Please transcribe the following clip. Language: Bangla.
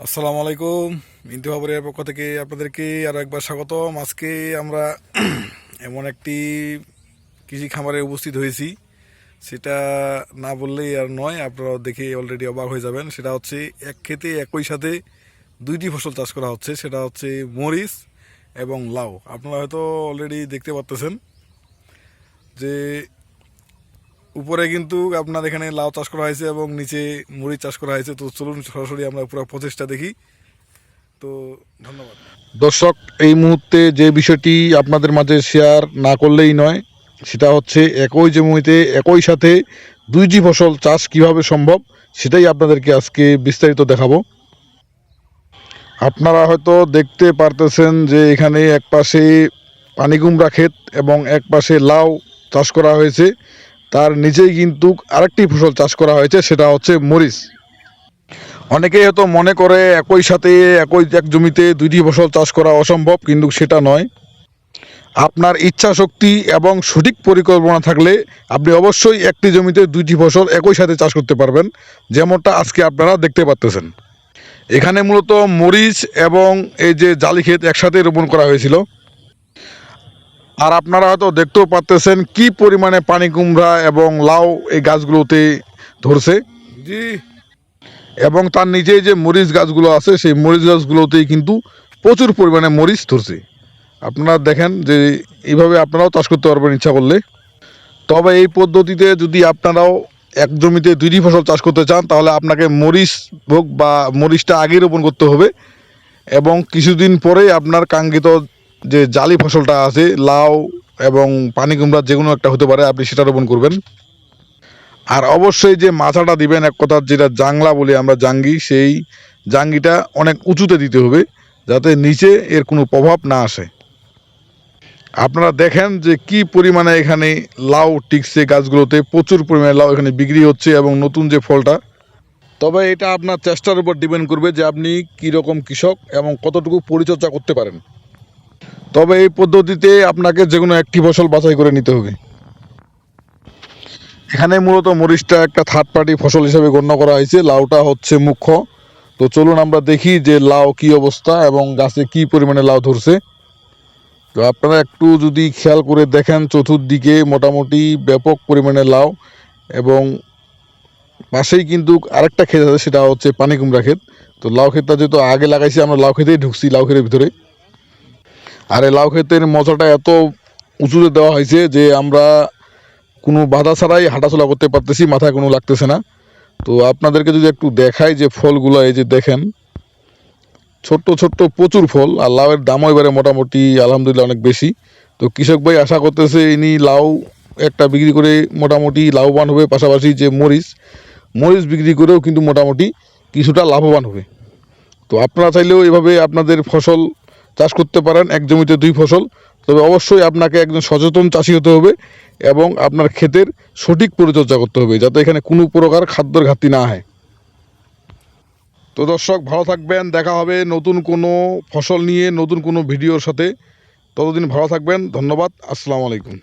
আসসালামু আলাইকুম। মিন্টু খবরের পক্ষ থেকে আপনাদেরকে আরও একবার স্বাগতম। আজকে আমরা এমন একটি কৃষি খামারে উপস্থিত হয়েছি। সেটা না বললেই আর নয় আপনারা দেখে অলরেডি অবাক হয়ে যাবেন। সেটা হচ্ছে এক ক্ষেতে একই সাথে দুইটি ফসল চাষ করা হচ্ছে। সেটা হচ্ছে মরিচ এবং লাউ। আপনারা হয়তো অলরেডি দেখতে পাচ্তেছেন যে উপরে কিন্তু আপনার এখানে লাউ চাষ করা হয়েছে এবং নিচে মুড়ি চাষ করা হয়েছে। তো চলুন সরাসরি আমরা পুরো প্রচেষ্টা দেখি। তো ধন্যবাদ। দর্শক, এই মুহূর্তে যে বিষয়টি আপনাদের মাঝে শেয়ার না করলেই নয়, সেটা হচ্ছে একই জমিতে একই সাথে দুইটি ফসল চাষ কীভাবে সম্ভব, সেটাই আপনাদেরকে আজকে বিস্তারিত দেখাবো। আপনারা হয়তো দেখতে পারতেছেন যে এখানে এক পাশে পানি কুমড়া ক্ষেত এবং এক পাশে লাউ চাষ করা হয়েছে। তার নিচেই কিন্তু আরেকটি ফসল চাষ করা হয়েছে, সেটা হচ্ছে মরিচ। অনেকেই হয়তো মনে করে একই সাথে একই এক জমিতে দুইটি ফসল চাষ করা অসম্ভব, কিন্তু সেটা নয়। আপনার ইচ্ছা শক্তি এবং সঠিক পরিকল্পনা থাকলে আপনি অবশ্যই একটি জমিতে দুইটি ফসল একই সাথে চাষ করতে পারবেন, যেমনটা আজকে আপনারা দেখতে পাচ্তেছেন। এখানে মূলত মরিচ এবং এই যে জালি ক্ষেত একসাথে রোপণ করা হয়েছিল। আর আপনারা হয়তো দেখতেও পাচ্তেছেন কি পরিমাণে পানি কুমড়া এবং লাউ এই গাছগুলোতে ধরছে। জি। এবং তার নিচে যে মরিচ গাছগুলো আছে সেই মরিচ গাছগুলোতেই কিন্তু প্রচুর পরিমাণে মরিচ ধরছে। আপনারা দেখেন যে এইভাবে আপনারাও চাষ করতে পারবেন ইচ্ছা করলে। তবে এই পদ্ধতিতে যদি আপনারাও এক জমিতে দুইটি ফসল চাষ করতে চান তাহলে আপনাকে মরিচ হোক বা মরিচটা আগে রোপণ করতে হবে। এবং কিছুদিন পরে আপনার কাঙ্ক্ষিত যে জালি ফসলটা আছে, লাউ এবং পানি কুমড়া যে কোনো একটা হতে পারে, আপনি সেটা রোপণ করবেন। আর অবশ্যই যে মাথাটা দিবেন, এক কথা যেটা জাংলা বলি আমরা, জাঙ্গি, সেই জাঙ্গিটা অনেক উঁচুতে দিতে হবে, যাতে নিচে এর কোনো প্রভাব না আসে। আপনারা দেখেন যে কি পরিমাণে এখানে লাউ টিকছে গাছগুলোতে, প্রচুর পরিমাণে লাউ এখানে বিক্রি হচ্ছে এবং নতুন যে ফলটা। তবে এটা আপনার চেষ্টার উপর ডিপেন্ড করবে যে আপনি কী রকম কৃষক এবং কতটুকু পরিচর্যা করতে পারেন। তবে এই পদ্ধতিতে আপনাকে যে কোনো একটি ফসল বাছাই করে নিতে হবে। এখানে মূলত মরিচটা একটা থার্ড পার্টি ফসল হিসেবে গণ্য করা হয়েছে। লাউটা হচ্ছে মুখ্য। তো চলুন আমরা দেখি যে লাউ কি অবস্থা এবং গাছে কি পরিমাণে লাউ ধরছে। তো আপনারা একটু যদি খেয়াল করে দেখেন, চতুর্দিকে মোটামুটি ব্যাপক পরিমাণে লাউ এবং পাশেই কিন্তু আরেকটা ক্ষেত আছে, সেটা হচ্ছে পানি কুমড়া ক্ষেত। তো লাউ ক্ষেতটা যেহেতু আগে লাগাইছি, আমরা লাউ ক্ষেতেই ঢুকছি, লাউ ক্ষেতের ভিতরে। আর এই লাউ ক্ষেতের মজাটা এত উঁচুতে দেওয়া হয়েছে যে আমরা কোনো বাধা ছাড়াই হাঁটাচলা করতে পারতেছি, মাথায় কোনো লাগতেছে না। তো আপনাদেরকে যদি একটু দেখাই যে ফলগুলো, এই যে দেখেন, ছোট্ট ছোট্ট প্রচুর ফল, আর লাউয়ের দামও এবারে মোটামুটি আলহামদুলিল্লাহ অনেক বেশি। তো কৃষক ভাই আশা করতেছে ইনি লাউ একটা বিক্রি করে মোটামুটি লাভবান হবে, পাশাপাশি যে মরিচ মরিচ বিক্রি করেও কিন্তু মোটামুটি কিছুটা লাভবান হবে। তো আপনারা চাইলেও এভাবে আপনাদের ফসল চাষ করতে পারেন এক জমিতে দুই ফসল, তবে অবশ্যই আপনাকে একজন সচেতন চাষি হতে হবে এবং আপনার ক্ষেতের সঠিক পরিচর্যা করতে হবে যাতে এখানে কোনো প্রকার খাদ্যর ঘাটতি না হয়। তো দর্শক, ভালো থাকবেন, দেখা হবে নতুন কোনো ফসল নিয়ে, নতুন কোনো ভিডিওর সাথে। ততদিন ভালো থাকবেন, ধন্যবাদ, আসসালামু আলাইকুম।